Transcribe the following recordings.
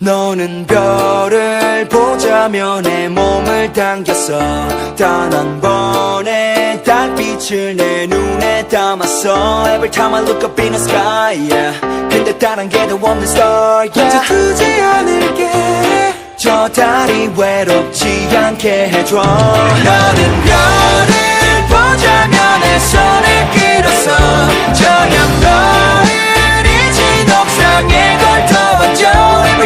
너는 별을 보자며 내 몸을 당겼어 단 한 번의 달빛을 내 눈에 담았어 Every time I look up in the sky yeah. 근데 다른 게더 없는 star yeah. 두지 않을게 저 달이 외롭지 않게 해줘 너는 별을 보자며 내 손을 끌었어 저녁 너를 이진 옥상에. 괜찮아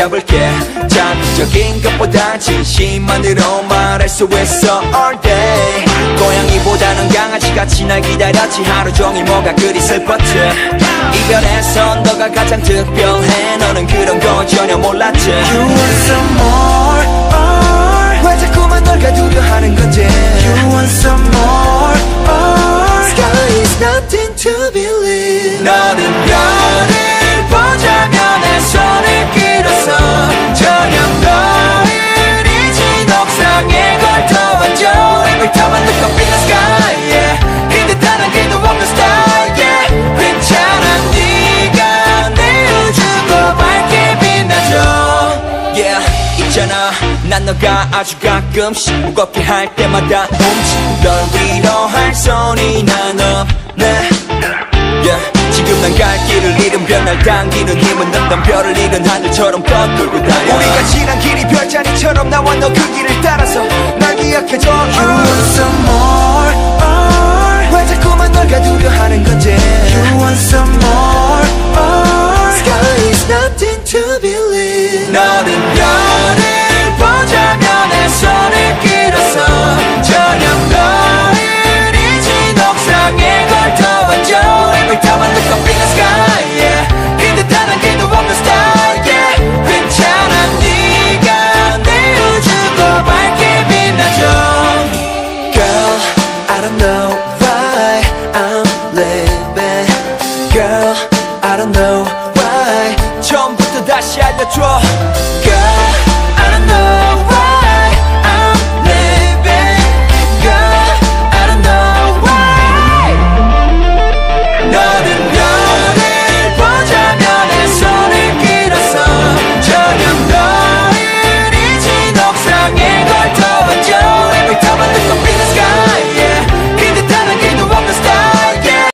잡을게. 자극적인 것보다 진심만으로 말할 수 있어 all day. 고양이보다는 강아지같이 날 기다렸지. 하루 종일 뭐가 그리 슬펐지? 이별에서 너가 가장 특별해. 너는 그런 거 전혀 몰랐지. You want some more or 왜 자꾸만 널 가두려 하는 건지. You want some more or Sky is nothing to believe. 너는 난 너가 아주 가끔씩 무겁게 할 때마다 움직 널 위로할 손이 난 없네. Yeah. 지금 난 갈 길을 잃은 별날 당기는 힘은 없던 별을 잃은 하늘처럼 떠돌고 다녀. 우리가 지난 길이 별자리처럼 나와 너 그 길을 따라서 Girl, I don't know why. 처음부터 다시 알려줘.